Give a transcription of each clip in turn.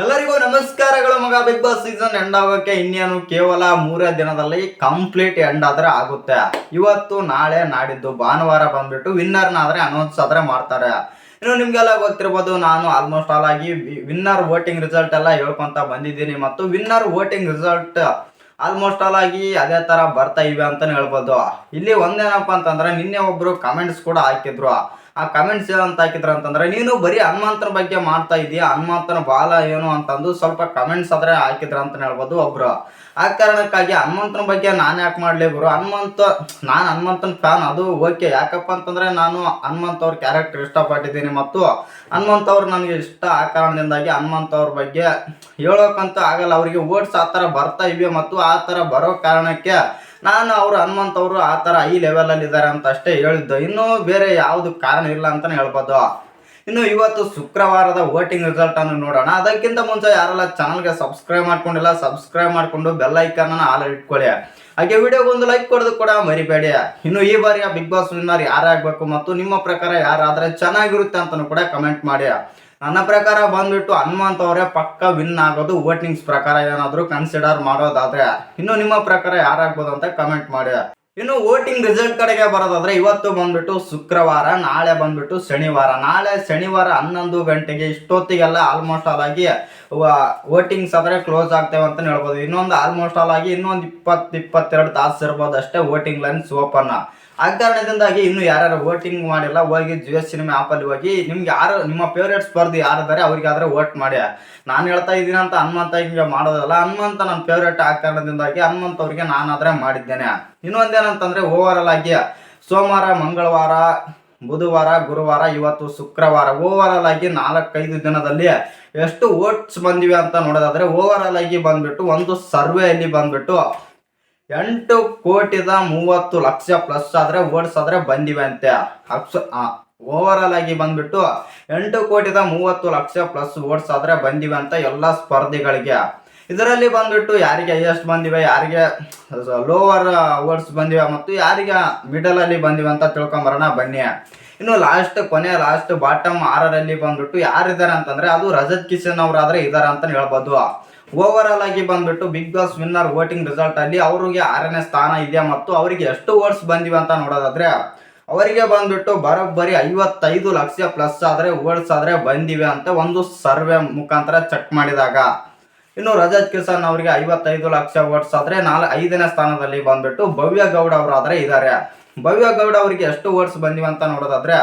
ಎಲ್ಲರಿಗೂ ನಮಸ್ಕಾರಗಳು ಮಗ ಬಿಗ್ ಬಾಸ್ ಸೀಸನ್ ಎಂಡ್ ಆಗೋಕೆ ಇನ್ನೇನು ಕೇವಲ ಮೂರೇ ದಿನದಲ್ಲಿ ಕಂಪ್ಲೀಟ್ ಎಂಡ್ ಆದ್ರೆ ಆಗುತ್ತೆ. ಇವತ್ತು, ನಾಳೆ, ನಾಡಿದ್ದು ಭಾನುವಾರ ಬಂದ್ಬಿಟ್ಟು ವಿನ್ನರ್ನ ಆದ್ರೆ ಅನೌನ್ಸ್ ಆದ್ರೆ ಮಾಡ್ತಾರೆ. ಇನ್ನು ನಿಮ್ಗೆಲ್ಲ ಗೊತ್ತಿರ್ಬೋದು, ನಾನು ಆಲ್ಮೋಸ್ಟ್ ಆಲ್ ಆಗಿ ವಿನ್ನರ್ ವೋಟಿಂಗ್ ರಿಸಲ್ಟ್ ಎಲ್ಲ ಹೇಳ್ಕೊಂತ ಬಂದಿದ್ದೀನಿ ಮತ್ತು winner voting result almost all ಆಗಿ ಅದೇ ತರ ಬರ್ತಾ ಇವೆ ಅಂತಾನೆ ಹೇಳ್ಬೋದು. ಇಲ್ಲಿ ಒಂದೇನಪ್ಪ ಅಂತಂದ್ರೆ ನಿನ್ನೆ ಒಬ್ರು ಕಮೆಂಟ್ಸ್ ಕೂಡ ಹಾಕಿದ್ರು. ಆ ಕಮೆಂಟ್ಸ್ ಏನಂತ ಹಾಕಿದ್ರ ಅಂತಂದ್ರೆ, ನೀನು ಬರೀ ಹನುಮಂತನ ಬಗ್ಗೆ ಮಾಡ್ತಾ ಇದೀಯ? ಹನುಮಂತನ ಬಾಲ ಏನು ಅಂತಂದು ಸ್ವಲ್ಪ ಕಮೆಂಟ್ಸ್ ಆದ್ರೆ ಹಾಕಿದ್ರ ಅಂತ ಹೇಳ್ಬೋದು ಒಬ್ರು. ಆ ಕಾರಣಕ್ಕಾಗಿ ಹನುಮಂತನ ಬಗ್ಗೆ ನಾನು ಯಾಕೆ ಮಾಡ್ಲಿ ಗುರು? ಹನುಮಂತ, ನಾನು ಹನುಮಂತನ ಫ್ಯಾನ್ ಅದು ಓಕೆ ಯಾಕಪ್ಪ ಅಂತಂದ್ರೆ ನಾನು ಹನುಮಂತ ಅವ್ರ ಕ್ಯಾರೆಕ್ಟರ್ ಇಷ್ಟಪಟ್ಟಿದ್ದೀನಿ ಮತ್ತು ಹನುಮಂತ ಅವ್ರು ನನಗೆ ಇಷ್ಟ. ಆ ಕಾರಣದಿಂದಾಗಿ ಹನುಮಂತ ಅವ್ರ ಬಗ್ಗೆ ಹೇಳೋಕಂತ ಆಗಲ್ಲ. ಅವರಿಗೆ ಓಟ್ಸ್ ಆ ಥರ ಬರ್ತಾ ಇವೆ ಮತ್ತು ಆ ಥರ ಬರೋ ಕಾರಣಕ್ಕೆ ನಾನು ಅವರು ಹನುಮಂತ ಅವರು ಆ ಥರ ಈ ಲೆವೆಲಲ್ಲಿ ಇದ್ದಾರೆ ಅಂತ ಅಷ್ಟೇ ಹೇಳಿದ್ದು. ಇನ್ನೂ ಬೇರೆ ಯಾವುದು ಕಾರಣ ಇಲ್ಲ ಅಂತಲೇ ಹೇಳ್ಬೋದು. ಇನ್ನು ಇವತ್ತು ಶುಕ್ರವಾರದ ವೋಟಿಂಗ್ ರಿಸಲ್ಟ್ ಅನ್ನು ನೋಡೋಣ. ಅದಕ್ಕಿಂತ ಮುಂಚೆ ಯಾರೆಲ್ಲ ಚಾನಲ್ಗೆ ಸಬ್ಸ್ಕ್ರೈಬ್ ಮಾಡ್ಕೊಂಡಿಲ್ಲ ಸಬ್ಸ್ಕ್ರೈಬ್ ಮಾಡಿಕೊಂಡು ಬೆಲ್ ಐಕನ್ ಆಲ್ ಇಟ್ಕೊಳ್ಳಿ. ಹಾಗೆ ವಿಡಿಯೋಗೆ ಒಂದು ಲೈಕ್ ಕೊಡೋದು ಕೂಡ ಮರಿಬೇಡಿ. ಇನ್ನು ಈ ಬಾರಿಯ ಬಿಗ್ ಬಾಸ್ ವಿನ್ನರ್ ಯಾರಾಗಬೇಕು ಮತ್ತು ನಿಮ್ಮ ಪ್ರಕಾರ ಯಾರಾದರೆ ಚೆನ್ನಾಗಿರುತ್ತೆ ಅಂತಲೂ ಕೂಡ ಕಮೆಂಟ್ ಮಾಡಿ. ನನ್ನ ಪ್ರಕಾರ ಬಂದ್ಬಿಟ್ಟು ಹನುಮಂತ್ ಅವರೇ ಪಕ್ಕ ವಿನ್ ಆಗೋದು ವೋಟಿಂಗ್ಸ್ ಪ್ರಕಾರ ಏನಾದರೂ ಕನ್ಸಿಡರ್ ಮಾಡೋದಾದ್ರೆ. ಇನ್ನು ನಿಮ್ಮ ಪ್ರಕಾರ ಯಾರಾಗ್ಬೋದು ಅಂತ ಕಮೆಂಟ್ ಮಾಡಿ. ಇನ್ನು ವೋಟಿಂಗ್ ರಿಸಲ್ಟ್ ಕಡೆಗೆ ಬರೋದಾದ್ರೆ ಇವತ್ತು ಬಂದ್ಬಿಟ್ಟು ಶುಕ್ರವಾರ, ನಾಳೆ ಬಂದ್ಬಿಟ್ಟು ಶನಿವಾರ. ನಾಳೆ ಶನಿವಾರ ಹನ್ನೊಂದು ಗಂಟೆಗೆ ಇಷ್ಟೊತ್ತಿಗೆಲ್ಲ ಆಲ್ಮೋಸ್ಟ್ ಆಲ್ ಆಗಿ ವೋಟಿಂಗ್ಸ್ ಆದ್ರೆ ಕ್ಲೋಸ್ ಆಗ್ತೇವೆ ಅಂತ ಹೇಳ್ಬೋದು. ಇನ್ನೊಂದು ಆಲ್ಮೋಸ್ಟ್ ಆಲ್ ಆಗಿ ಇನ್ನೊಂದು ಇಪ್ಪತ್ತು ಇಪ್ಪತ್ತೆರಡು ತಾಸು ಇರ್ಬೋದು ಅಷ್ಟೇ ವೋಟಿಂಗ್ ಲೈನ್ಸ್ ಓಪನ್ ಆ ಕಾರಣದಿಂದಾಗಿ ಇನ್ನು ಯಾರು ವೋಟಿಂಗ್ ಮಾಡಿಲ್ಲ, ಹೋಗಿ ಜಿಯೋ ಸಿನಿಮಾ ಆಪಲ್ಲಿ ಹೋಗಿ, ನಿಮ್ಗೆ ಯಾರು, ನಿಮ್ಮ ಫೇವ್ರೇಟ್ ಸ್ಪರ್ಧಿ ಯಾರಿದ್ದಾರೆ ಅವ್ರಿಗಾದ್ರೆ ವೋಟ್ ಮಾಡಿ. ನಾನು ಹೇಳ್ತಾ ಇದ್ದೀನಿ ಅಂತ ಹನುಮಂತ ಹಿಂಗೆ ಮಾಡೋದಲ್ಲ, ಹನುಮಂತ ನನ್ನ ಫೇವ್ರೇಟ್ ಆ ಕಾರಣದಿಂದಾಗಿ ಹನುಮಂತ ಅವ್ರಿಗೆ ನಾನಾದರೆ ಮಾಡಿದ್ದೇನೆ. ಇನ್ನೊಂದೇನಂತಂದ್ರೆ ಓವರ್ ಆಲ್ ಆಗಿ ಸೋಮವಾರ, ಮಂಗಳವಾರ, ಬುಧವಾರ, ಗುರುವಾರ, ಇವತ್ತು ಶುಕ್ರವಾರ ಓವರ್ ಆಲ್ ಆಗಿ ನಾಲ್ಕೈದು ದಿನದಲ್ಲಿ ಎಷ್ಟು ವೋಟ್ಸ್ ಬಂದಿವೆ ಅಂತ ನೋಡೋದಾದ್ರೆ ಓವರ್ ಆಲ್ ಆಗಿ ಬಂದ್ಬಿಟ್ಟು ಒಂದು ಸರ್ವೆಯಲ್ಲಿ ಬಂದ್ಬಿಟ್ಟು ಎಂಟು ಕೋಟಿದ ಮೂವತ್ತು ಲಕ್ಷ ಪ್ಲಸ್ ಆದ್ರೆ ಓಟ್ಸ್ ಆದ್ರೆ ಬಂದಿವೆ ಅಂತೆ ಅಕ್ಷ ಓವರ್ ಆಲ್ ಆಗಿ ಬಂದ್ಬಿಟ್ಟು ಎಂಟು ಕೋಟಿದ ಮೂವತ್ತು ಲಕ್ಷ ಪ್ಲಸ್ ಓಟ್ಸ್ ಆದ್ರೆ ಬಂದಿವೆ ಅಂತ ಎಲ್ಲ ಸ್ಪರ್ಧಿಗಳಿಗೆ. ಇದರಲ್ಲಿ ಬಂದ್ಬಿಟ್ಟು ಯಾರಿಗೆ ಹೈಯೆಸ್ಟ್ ಬಂದಿವೆ, ಯಾರಿಗೆ ಲೋವರ್ ಓಡ್ಸ್ ಬಂದಿವೆ ಮತ್ತು ಯಾರಿಗೆ ಮಿಡಲ್ ಅಲ್ಲಿ ಬಂದಿವೆ ಅಂತ ತಿಳ್ಕೊಂಬರೋಣ ಬನ್ನಿ. ಇನ್ನು ಲಾಸ್ಟ್ ಕೊನೆ ಲಾಸ್ಟ್ ಬಾಟಮ್ ಆರರಲ್ಲಿ ಬಂದ್ಬಿಟ್ಟು ಯಾರಿದ್ದಾರೆ ಅಂತಂದ್ರೆ ಅದು ರಜತ್ ಕಿಶನ್ ಅವರಾದ್ರೆ ಇದ್ದಾರೆ ಅಂತ ಹೇಳ್ಬೋದು. ಓವರ್ ಆಗಿ ಬಂದ್ಬಿಟ್ಟು big boss winner voting result ಅಲ್ಲಿ ಅವರಿಗೆ ಆರನೇ ಸ್ಥಾನ ಇದೆ ಮತ್ತು ಅವರಿಗೆ ಎಷ್ಟು ಓಟ್ಸ್ ಬಂದಿವೆ ಅಂತ ನೋಡೋದಾದ್ರೆ, ಅವರಿಗೆ ಬಂದ್ಬಿಟ್ಟು ಬರೋಬ್ಬರಿ ಐವತ್ತೈದು ಲಕ್ಷ ಪ್ಲಸ್ ಆದ್ರೆ ಓಟ್ಸ್ ಆದ್ರೆ ಬಂದಿವೆ ಅಂತ ಒಂದು ಸರ್ವೆ ಮುಖಾಂತರ ಚೆಕ್ ಮಾಡಿದಾಗ. ಇನ್ನು ರಜತ್ ಕಿಶನ್ ಅವರಿಗೆ ಐವತ್ತೈದು ಲಕ್ಷ ಓಟ್ಸ್ ಆದ್ರೆ ನಾಲ್ ಐದನೇ ಸ್ಥಾನದಲ್ಲಿ ಬಂದ್ಬಿಟ್ಟು ಭವ್ಯ ಗೌಡ ಅವರಾದರೆ ಇದ್ದಾರೆ ಭವ್ಯ ಗೌಡ ಅವರಿಗೆ ಎಷ್ಟು ಓಟ್ಸ್ ಬಂದಿವೆ ಅಂತ ನೋಡೋದಾದ್ರೆ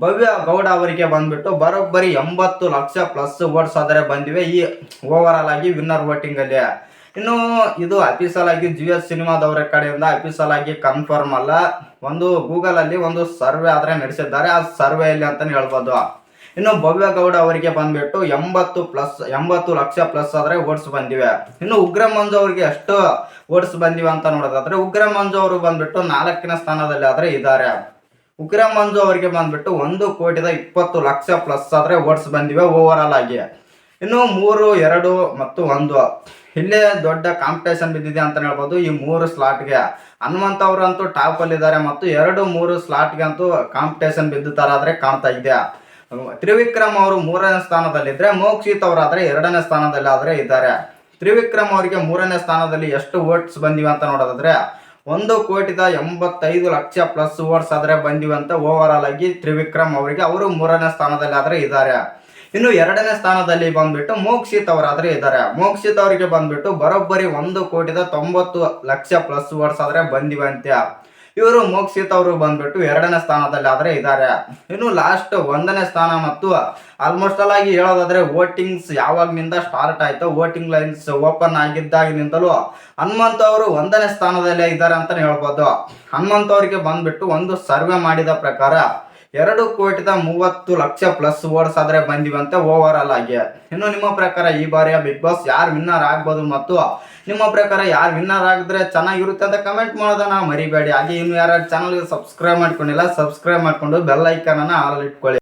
ಭವ್ಯ ಗೌಡ ಅವರಿಗೆ ಬಂದ್ಬಿಟ್ಟು ಬರೋಬ್ಬರಿ ಎಂಬತ್ತು ಲಕ್ಷ ಪ್ಲಸ್ ಓಟ್ಸ್ ಆದರೆ ಬಂದಿವೆ. ಈ ಓವರ್ ಆಲ್ ಆಗಿ ವಿನ್ನರ್ ವೋಟಿಂಗ್ ಅಲ್ಲಿ. ಇನ್ನು ಇದು ಅಫಿಸಲ್ ಆಗಿ ಜಿ ಎಸ್ ಸಿನಿಮಾದವರ ಕಡೆಯಿಂದ ಅಫಿಸಲ್ ಆಗಿ ಕನ್ಫರ್ಮ್ ಅಲ್ಲ. ಒಂದು ಗೂಗಲ್ ಅಲ್ಲಿ ಒಂದು ಸರ್ವೆ ಆದ್ರೆ ನಡೆಸಿದ್ದಾರೆ. ಆ ಸರ್ವೆಯಲ್ಲಿ ಅಂತಾನೆ ಹೇಳ್ಬೋದು. ಇನ್ನು ಭವ್ಯ ಗೌಡ ಅವರಿಗೆ ಬಂದ್ಬಿಟ್ಟು ಎಂಬತ್ತು ಪ್ಲಸ್ ಎಂಬತ್ತು ಲಕ್ಷ ಪ್ಲಸ್ ಆದರೆ ಓಟ್ಸ್ ಬಂದಿವೆ. ಇನ್ನು ಉಗ್ರ ಮಂಜು ಅವರಿಗೆ ಎಷ್ಟು ಓಟ್ಸ್ ಬಂದಿವೆ ಅಂತ ನೋಡೋದಾದ್ರೆ, ಉಗ್ರ ಮಂಜು ಅವರು ಬಂದ್ಬಿಟ್ಟು ನಾಲ್ಕನೇ ಸ್ಥಾನದಲ್ಲಿ ಆದ್ರೆ ಇದ್ದಾರೆ. ಉಗ್ರ ಮಂಜು ಅವರಿಗೆ ಬಂದ್ಬಿಟ್ಟು ಒಂದು ಕೋಟಿದ ಇಪ್ಪತ್ತು ಲಕ್ಷ ಪ್ಲಸ್ ಆದ್ರೆ ಓಟ್ಸ್ ಬಂದಿವೆ ಓವರ್ ಆಗಿ. ಇನ್ನು ಮೂರು, ಎರಡು ಮತ್ತು ಒಂದು. ಇಲ್ಲೇ ದೊಡ್ಡ ಕಾಂಪಿಟೇಷನ್ ಬಿದ್ದಿದೆ ಅಂತ ಹೇಳ್ಬೋದು ಈ ಮೂರು ಸ್ಲಾಟ್ಗೆ ಹನುಮಂತ ಅವರಂತೂ ಟಾಪ್ ಅಲ್ಲಿ ಇದ್ದಾರೆ ಮತ್ತು ಎರಡು, ಮೂರು ಸ್ಲಾಟ್ಗೆ ಅಂತೂ ಕಾಂಪಿಟೇಷನ್ ಬಿದ್ದು ಆದ್ರೆ ಕಾಣ್ತಾ ಇದೆ. ತ್ರಿವಿಕ್ರಮ್ ಅವರು ಮೂರನೇ ಸ್ಥಾನದಲ್ಲಿದ್ದರೆ ಮೋಕ್ಷಿತ್ ಅವರಾದರೆ ಎರಡನೇ ಸ್ಥಾನದಲ್ಲಿ ಆದ್ರೆ ಇದ್ದಾರೆ. ತ್ರಿವಿಕ್ರಮ್ ಅವರಿಗೆ ಮೂರನೇ ಸ್ಥಾನದಲ್ಲಿ ಎಷ್ಟು ಓಟ್ಸ್ ಬಂದಿವೆ ಅಂತ ನೋಡೋದಾದ್ರೆ ಒಂದು ಕೋಟಿದ ಎಂಬತ್ತೈದು ಲಕ್ಷ ಪ್ಲಸ್ ವರ್ಡ್ಸ್ ಆದರೆ ಬಂದಿವೆ ಅಂತ ಓವರ್ ಆಲ್ ಆಗಿ ತ್ರಿವಿಕ್ರಮ್ ಅವರಿಗೆ ಅವರು ಮೂರನೇ ಸ್ಥಾನದಲ್ಲಿ ಆದರೆ ಇದ್ದಾರೆ. ಇನ್ನು ಎರಡನೇ ಸ್ಥಾನದಲ್ಲಿ ಬಂದ್ಬಿಟ್ಟು ಮೋಕ್ಷಿತ್ ಅವರಾದ್ರೆ ಇದ್ದಾರೆ. ಮೋಕ್ಷಿತ್ ಅವರಿಗೆ ಬಂದ್ಬಿಟ್ಟು ಬರೋಬ್ಬರಿ ಒಂದು ಕೋಟಿದ ತೊಂಬತ್ತು ಲಕ್ಷ ಪ್ಲಸ್ ವರ್ಡ್ಸ್ ಆದ್ರೆ ಬಂದಿವೆ ಅಂತ ಇವರು ಮೋಕ್ಷಿತ್ ಅವರು ಬಂದ್ಬಿಟ್ಟು ಎರಡನೇ ಸ್ಥಾನದಲ್ಲಿ ಆದರೆ ಇದ್ದಾರೆ. ಇನ್ನು ಲಾಸ್ಟ್ ಒಂದನೇ ಸ್ಥಾನ ಮತ್ತು ಆಲ್ಮೋಸ್ಟ್ ಆಲ್ ಆಗಿ ಹೇಳೋದಾದ್ರೆ ವೋಟಿಂಗ್ಸ್ ಯಾವಾಗ್ನಿಂದ ಸ್ಟಾರ್ಟ್ ಆಯ್ತು ವೋಟಿಂಗ್ ಲೈನ್ಸ್ ಓಪನ್ ಆಗಿದ್ದಾಗಿನಿಂದಲೂ ಹನುಮಂತ ಅವರು ಒಂದನೇ ಸ್ಥಾನದಲ್ಲೇ ಇದ್ದಾರೆ ಅಂತಾನೆ ಹೇಳ್ಬೋದು. ಹನುಮಂತ ಅವರಿಗೆ ಬಂದ್ಬಿಟ್ಟು ಒಂದು ಸರ್ವೆ ಮಾಡಿದ ಪ್ರಕಾರ ಎರಡು ಕೋಟಿದ ಮೂವತ್ತು ಲಕ್ಷ ಪ್ಲಸ್ ವೋಟ್ಸ್ ಆದರೆ ಬಂದಿವಂತೆ ಓವರ್ ಆಲ್ ಆಗಿ. ಇನ್ನು ನಿಮ್ಮ ಪ್ರಕಾರ ಈ ಬಾರಿಯ ಬಿಗ್ ಬಾಸ್ ಯಾರು ವಿನ್ನರ್ ಆಗ್ಬೋದು ಮತ್ತು ನಿಮ್ಮ ಪ್ರಕಾರ ಯಾರು ವಿನ್ನರ್ ಆಗಿದ್ರೆ ಚೆನ್ನಾಗಿರುತ್ತೆ ಅಂತ ಕಮೆಂಟ್ ಮಾಡೋದನ್ನ ಮರಿಬೇಡಿ. ಹಾಗೆ ಇನ್ನು ಯಾರು ಚಾನಲ್ಗೆ ಸಬ್ಸ್ಕ್ರೈಬ್ ಮಾಡ್ಕೊಂಡಿಲ್ಲ ಸಬ್ಸ್ಕ್ರೈಬ್ ಮಾಡ್ಕೊಂಡು ಬೆಲ್ ಐಕನ್ ಅನ್ನ ಆಲ್ ಇಟ್ಕೊಳ್ಳಿ.